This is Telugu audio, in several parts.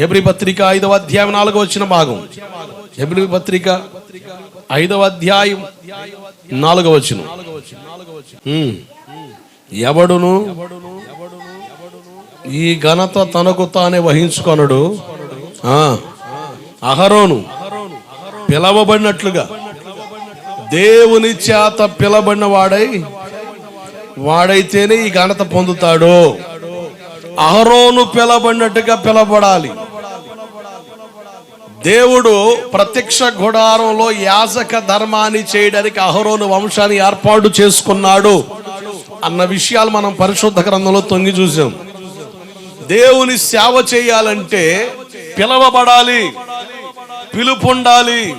ఎబ్రి పత్రిక ఐదవ అధ్యాయం నాలుగో వచ్చిన భాగం. ఎబ్రి పత్రిక ఐదవ అధ్యాయం నాలుగవ వచ్చిన ఎవడును? ఈ ఘనత తనకు తానే వహించుకొనడు. అహరోను పిలవబడినట్లుగా. దేవుని చేత పిలబడిన వాడై వాడైతేనే ఈ ఘనత పొందుతాడు. అహరోను పిలబడినట్టుగా పిలబడాలి దేవుడు ప్రత్యక్ష గుడారంలో యాజక ధర్మాన్ని చేయడానికి అహరోను వంశాన్ని ఏర్పాటు చేసుకున్నాడు అన్న విషయాలు మనం పరిశుద్ధ గ్రంథంలో తొంగి చూసాం. దేవుని సేవ చేయాలంటే పిలవబడాలి పిలుపు ఉండాలి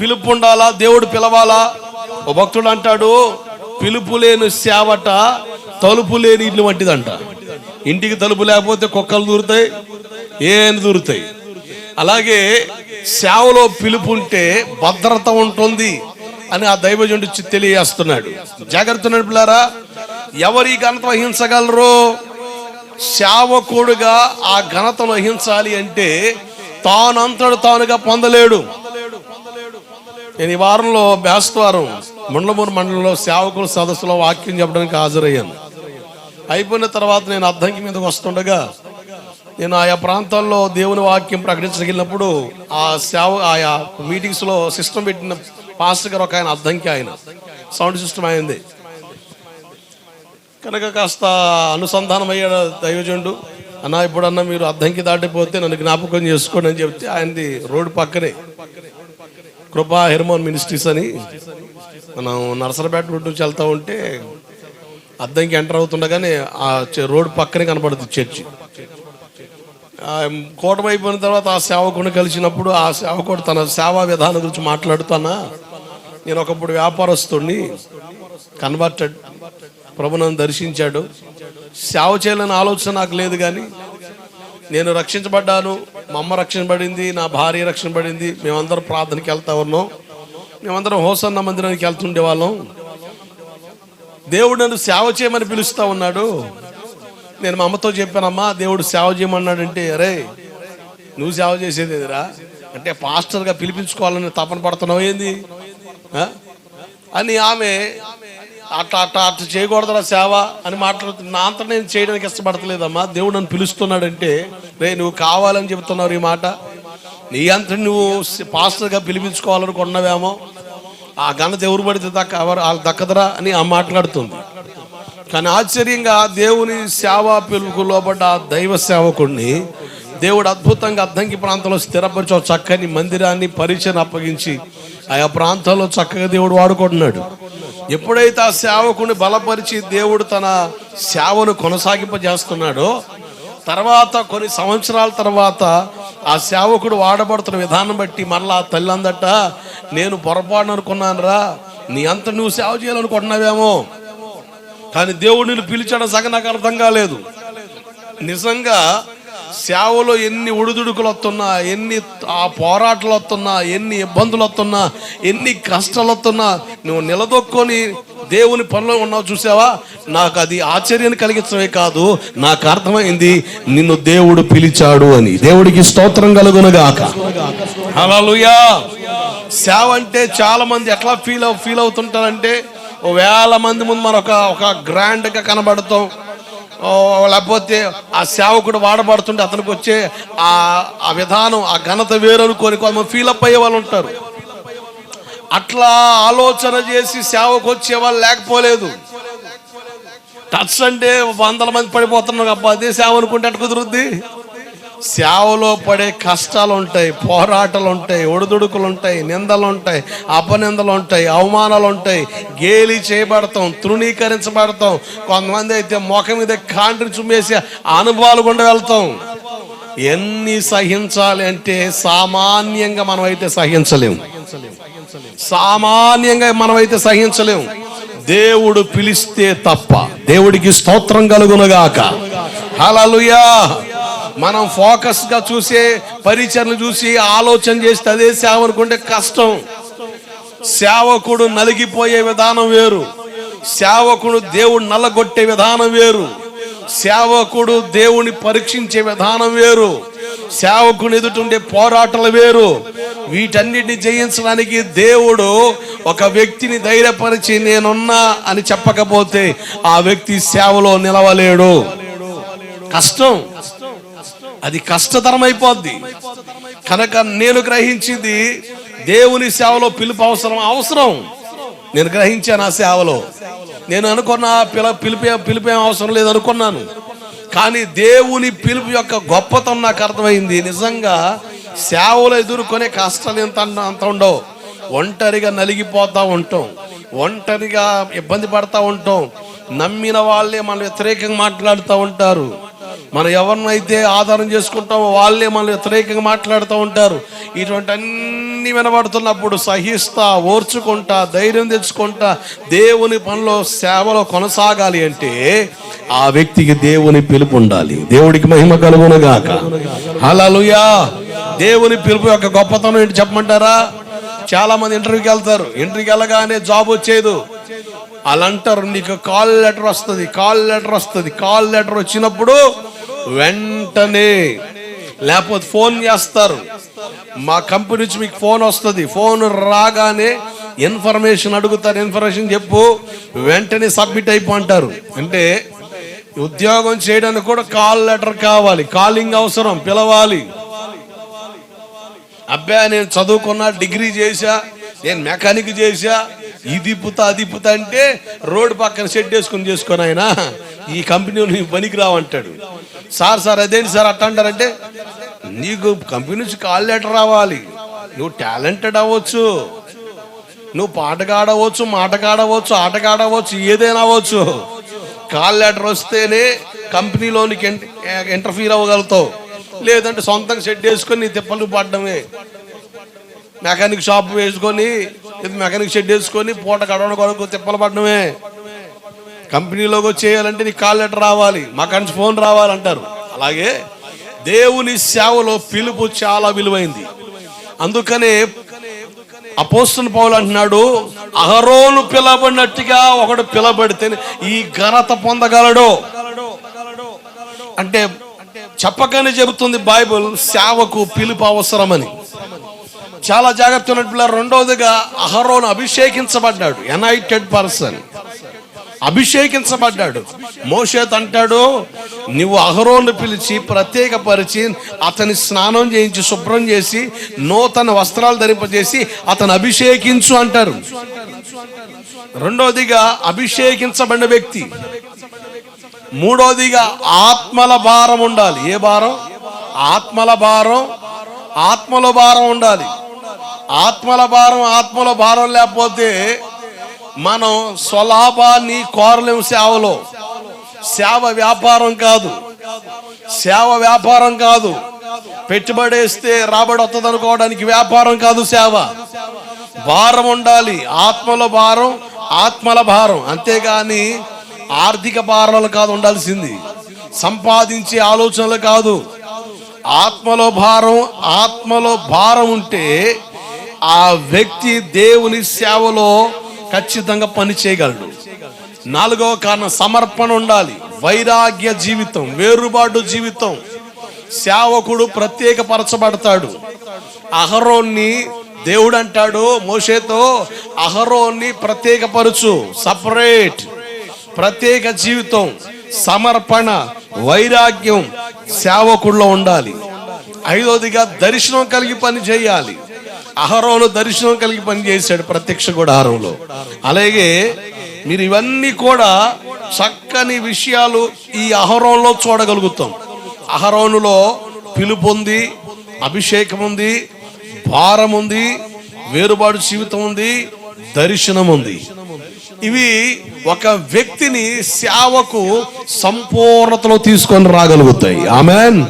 పిలుపు ఉండాలా దేవుడు పిలవాలా? ఓ భక్తుడు అంటాడు పిలుపు లేని సేవట తలుపు లేని ఇల్లు వంటిదంట. ఇంటికి తలుపు లేకపోతే కుక్కలు దూరుతాయి ఏం దూరుతాయి. అలాగే సేవలో పిలుపు ఉంటే భద్రత ఉంటుంది అని ఆ దైవజుడు తెలియజేస్తున్నాడు. జాగ్రత్త నడుపులారా ఎవరి ఘనత వహించగలరు సేవకుడుగా ఆ ఘనతను వహించాలి అంటే తానంతడు తానుగా పొందలేడు. నేను ఈ వారంలో బేస్తవారం ముండమూరు మండలంలో సేవకుల సదస్సులో వాక్యం చెప్పడానికి హాజరయ్యాను. అయిపోయిన తర్వాత నేను అద్దంకి మీదకి వస్తుండగా నేను ఆయా ప్రాంతాల్లో దేవుని వాక్యం ప్రకటించగలిగినప్పుడు ఆ సేవ ఆయా మీటింగ్స్లో సిస్టమ్ పెట్టిన పాస్టర్ గారు ఒక ఆయన అద్దంకి ఆయన. సౌండ్ సిస్టమ్ అయింది. కనుక కాస్త అనుసంధానం అయ్యాడు దైవజండు అన్న ఇప్పుడన్నా మీరు అద్దంకి దాటిపోతే నన్ను జ్ఞాపకం చేసుకోండి అని చెప్తే ఆయనది రోడ్డు పక్కనే. కృపా హెర్మోన్ మినిస్ట్రీస్ అని మనం నరసరపేట రోడ్డు నుంచి వెళ్తూ ఉంటే అద్దంకి ఎంటర్ అవుతుండగానే ఆ చ- రోడ్డు పక్కనే కనపడుతుంది చర్చి. కోటమైపోయిన తర్వాత ఆ సేవకుని కలిసినప్పుడు ఆ సేవకుడు తన సేవా విధానం గురించి మాట్లాడుతానా నేను ఒకప్పుడు వ్యాపారస్తుడిని కన్వర్టెడ్ ప్రభు దర్శించాడు. సేవ చేయాలని ఆలోచన నాకు లేదు కానీ నేను రక్షించబడ్డాను. మా అమ్మ రక్షించబడింది నా భార్య రక్షించబడింది. మేమందరం ప్రార్థనకి వెళ్తా ఉన్నాం. మేమందరం హోసన్న మందిరానికి వెళ్తుండే వాళ్ళం. దేవుడు నన్ను సేవ చేయమని పిలుస్తా ఉన్నాడు. నేను మా అమ్మతో చెప్పానమ్మా దేవుడు సేవ చేయమన్నాడంటే అరే నువ్వు సేవ చేసేది ఎదురా అంటే పాస్టర్గా పిలిపించుకోవాలని తపన పడుతున్నావు ఏంది? అని ఆమె అట్లా అట్లా అట్లా చేయకూడదురా సేవ అని మాట్లాడుతుంది. నా అంతా నేను చేయడానికి ఇష్టపడతలేదమ్మా. దేవుడు నన్ను పిలుస్తున్నాడంటే రే నువ్వు కావాలని చెబుతున్నావు ఈ మాట. నీ అంత నువ్వు పాస్టర్గా పిలిపించుకోవాలనుకున్నావేమో. ఆ ఘనత ఎవరు పడితే దక్క ఎవరు వాళ్ళు దక్కదరా అని ఆ మాట్లాడుతుంది. కానీ ఆశ్చర్యంగా దేవుని సేవా పిలుపుకు లోపడ్డ ఆ దైవ సేవకుడిని దేవుడు అద్భుతంగా అద్దంకి ప్రాంతంలో స్థిరపరిచి చక్కని మందిరాన్ని పరిచయం అప్పగించి ఆయా ప్రాంతాల్లో చక్కగా దేవుడు వాడుకుంటున్నాడు. ఎప్పుడైతే ఆ సేవకుని బలపరిచి దేవుడు తన సేవను కొనసాగింపజేస్తున్నాడో తర్వాత కొన్ని సంవత్సరాల తర్వాత ఆ సేవకుడు వాడబడుతున్న విధానం బట్టి మరలా ఆ తల్లి అందట నేను పొరపాటు అనుకున్నాను రా నీ అంత నువ్వు సేవ చేయాలనుకుంటున్నావేమో కానీ దేవుడు నిన్ను పిలిచాడు సగం నాకు అర్థం కాలేదు. నిజంగా సేవలో ఎన్ని ఒడిదుడుకులు వస్తున్నా ఎన్ని ఆ పోరాటాలు వస్తున్నా ఎన్ని ఇబ్బందులు వస్తున్నా ఎన్ని కష్టాలు వస్తున్నా నువ్వు నిలదొక్కొని దేవుని పనిలో ఉన్నావు చూసావా? నాకు అది ఆశ్చర్యాన్ని కలిగించడమే కాదు నాకు అర్థమైంది నిన్ను దేవుడు పిలిచాడు అని. దేవుడికి స్తోత్రం కలుగునుగాక. హల్లెలూయా. సేవ అంటే చాలా మంది ఎట్లా ఫీల్ ఫీల్ అవుతుంటారంటే ఓ వేల మంది ముందు మనం ఒక ఒక గ్రాండ్గా కనబడతాం. లేకపోతే ఆ సేవకుడు వాడబడుతుంటే అతనికి వచ్చే ఆ ఆ విధానం ఆ ఘనత వేరు అనుకొని కొంతమంది ఫీల్ అప్ అయ్యే వాళ్ళు ఉంటారు. అట్లా ఆలోచన చేసి సేవకు వచ్చే వాళ్ళు లేకపోలేదు. టచ్ అంటే వందల మంది పడిపోతున్నారు. అబ్బా అదే సేవ అనుకుంటే అటు కుదురుద్ది? సేవలో పడే కష్టాలు ఉంటాయి పోరాటాలు ఉంటాయి ఒడిదుడుకులు ఉంటాయి నిందలు ఉంటాయి అపనిందలు ఉంటాయి అవమానాలు ఉంటాయి గేలి చేయబడతాం తృణీకరించబడతాం. కొంతమంది అయితే ముఖం మీద కాండ్రి చుమ్మేసి అనుభవాలు గుండా వెళ్తాం. ఎన్ని సహించాలి అంటే సామాన్యంగా మనం అయితే సహించలేము సామాన్యంగా మనమైతే సహించలేము దేవుడు పిలిస్తే తప్ప దేవుడికి స్తోత్రం కలుగునుగాక. హలలుయా మనం ఫోకస్గా చూసే పరిచయను చూసి ఆలోచన చేస్తే అదే సేవ అనుకుంటే కష్టం. సేవకుడు నలిగిపోయే విధానం వేరు. సేవకుడు దేవుడు నల్లగొట్టే విధానం వేరు. సేవకుడు దేవుని పరీక్షించే విధానం వేరు. సేవకుని ఎదుటుండే పోరాటాలు వేరు. వీటన్నిటిని జయించడానికి దేవుడు ఒక వ్యక్తిని ధైర్యపరిచి నేనున్నా అని చెప్పకపోతే ఆ వ్యక్తి సేవలో నిలవలేడు. కష్టం. అది కష్టతరం అయిపోద్ది కనుక నేను గ్రహించింది దేవుని సేవలో పిలుపు అవసరం అవసరం. నేను గ్రహించాను ఆ సేవలో. నేను అనుకున్న పిల పిలిపే పిలిపేం అవసరం లేదు అనుకున్నాను. కానీ దేవుని పిలుపు యొక్క గొప్పతనం నాకు అర్థమైంది. నిజంగా సేవలు ఎదుర్కొనే కష్టాలు ఎంత అంత ఉండవు. ఒంటరిగా నలిగిపోతూ ఉంటాం. ఒంటరిగా ఇబ్బంది పడతా ఉంటాం. నమ్మిన వాళ్ళే మన వ్యతిరేకంగా మాట్లాడుతూ ఉంటారు. మనం ఎవరినైతే ఆధారం చేసుకుంటామో వాళ్ళే మనం వ్యతిరేకంగా మాట్లాడుతూ ఉంటారు. ఇటువంటి అన్ని వినబడుతున్నప్పుడు సహిస్తా ఓర్చుకుంటా ధైర్యం తెచ్చుకుంటా దేవుని పనిలో సేవలో కొనసాగాలి అంటే ఆ వ్యక్తికి దేవుని పిలుపు ఉండాలి. దేవుడికి మహిమ కలుగునగాక. హల్లెలూయా! దేవుని పిలుపు యొక్క గొప్పతనం ఏంటి చెప్పమంటారా? చాలా మంది ఇంటర్వ్యూకి వెళ్తారు. ఇంటర్వ్యూకి వెళ్ళగానే జాబ్ వచ్చేదు. అలా అంటారు నీకు కాల్ లెటర్ వస్తుంది కాల్ లెటర్ వస్తుంది కాల్ లెటర్ వచ్చినప్పుడు వెంటనే లేకపోతే ఫోన్ చేస్తారు. మా కంపెనీ నుంచి మీకు ఫోన్ వస్తుంది. ఫోన్ రాగానే ఇన్ఫర్మేషన్ అడుగుతారు. ఇన్ఫర్మేషన్ చెప్పు వెంటనే సబ్మిట్ అయిపోంటారు అంటే ఉద్యోగం చేయడానికి కూడా కాల్ లెటర్ కావాలి. కాలింగ్ అవసరం పిలవాలి. అబ్బాయి నేను చదువుకున్నా డిగ్రీ చేశా నేను మెకానిక్ చేశా ఇది పుత అది పుత అంటే రోడ్డు పక్కన షెడ్ వేసుకుని చేసుకొని ఆయన ఈ కంపెనీ నీ పనికి రావంటాడు సార్ సార్ అదేంటి సార్ అట్ట అంటారంటే నీకు కంపెనీ నుంచి కాల్ లెటర్ రావాలి. నువ్వు టాలెంటెడ్ అవ్వచ్చు. నువ్వు పాటగాడవచ్చు మాటగాడవచ్చు ఆటగాడవచ్చు ఆడవచ్చు ఆటగా ఆడవచ్చు ఏదైనా అవ్వచ్చు. కాల్ లెటర్ వస్తేనే కంపెనీలోనికి ఇంటర్ఫీర్ అవ్వగలుగుతావు. లేదంటే సొంతంగా షెడ్ వేసుకొని నీ తిప్పలు పడడమే. మెకానిక్ షాప్ వేసుకొని ఇది మెకానిక్ షెడ్ వేసుకొని పూట గడవడం కొరకు తిప్పలు పడడమే కంపెనీలోకి వచ్చేయాలంటే నీకు కాల్ లెటర్ రావాలి మా ఫోన్ రావాలంటారు. అలాగే దేవుని సేవలో పిలుపు చాలా విలువైంది. అందుకనే అపోస్తున్న పౌలు అంటున్నాడు అహరోను పిలబడినట్టుగా ఒకడు పిలబడితే ఈ ఘనత పొందగలడు. అంటే చెప్పకనే చెబుతుంది బైబిల్ సేవకు పిలుపు అవసరమని. చాలా జాగ్రత్త ఉన్నట్లు రెండవదిగా అహరోను అభిషేకించబడ్డాడు. ఎనైటెడ్ పర్సన్. అభిషేకించబడ్డాడు. మోషేత్ అంటాడు నువ్వు అహరోను పిలిచి ప్రత్యేకపరిచి అతని స్నానం చేయించి శుభ్రం చేసి నూతన వస్త్రాలు ధరింపజేసి అతను అభిషేకించు అంటారు. రెండవదిగా అభిషేకించబడిన వ్యక్తి. మూడోదిగా ఆత్మల భారం ఉండాలి. ఏ భారం? ఆత్మల భారం. ఆత్మల భారం ఉండాలి. ఆత్మల భారం ఆత్మల భారం లేకపోతే మనం స్వలాభాన్ని కోరలేం సేవలో. సేవ వ్యాపారం కాదు. సేవ వ్యాపారం కాదు. పెట్టుబడి వేస్తే రాబడి వస్తుంది అనుకోవడానికి వ్యాపారం కాదు సేవ. భారం ఉండాలి. ఆత్మల భారం ఆత్మల భారం. అంతేగాని ఆర్థిక భారాలు కాదు ఉండాల్సింది. సంపాదించే ఆలోచనలు కాదు. ఆత్మలో భారం ఆత్మలో భారం ఉంటే ఆ వ్యక్తి దేవుని సేవలో ఖచ్చితంగా పని చేయగలడు. నాలుగవ కారణం సమర్పణ ఉండాలి. వైరాగ్య జీవితం వేరుబాటు జీవితం. సేవకుడు ప్రత్యేకపరచబడతాడు. అహరోన్ని దేవుడు అంటాడు మోషేతో అహరోన్ని ప్రత్యేకపరచు సపరేట్ ప్రత్యేక జీవితం సమర్పణ వైరాగ్యం సేవకుల్లో ఉండాలి. ఐదోదిగా దర్శనం కలిగి పని చేయాలి. అహరోను దర్శనం కలిగి పని చేశాడు ప్రత్యక్ష గుడారంలో. అలాగే మీరు ఇవన్నీ కూడా చక్కని విషయాలు ఈ అహరోన్లో చూడగలుగుతాం. అహరోనులో పిలుపు ఉంది అభిషేకం ఉంది భారం ఉంది వేరుబాటు జీవితం ఉంది దర్శనం ఉంది. ఇవి ఒక వ్యక్తిని సేవకు సంపూర్ణతలో తీసుకొని రాగలుగుతాయి. ఆమెన్.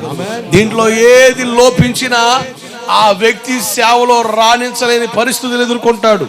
దీంట్లో ఏది లోపించినా ఆ వ్యక్తి సేవలో రాణించలేని పరిస్థితులు ఎదుర్కొంటాడు.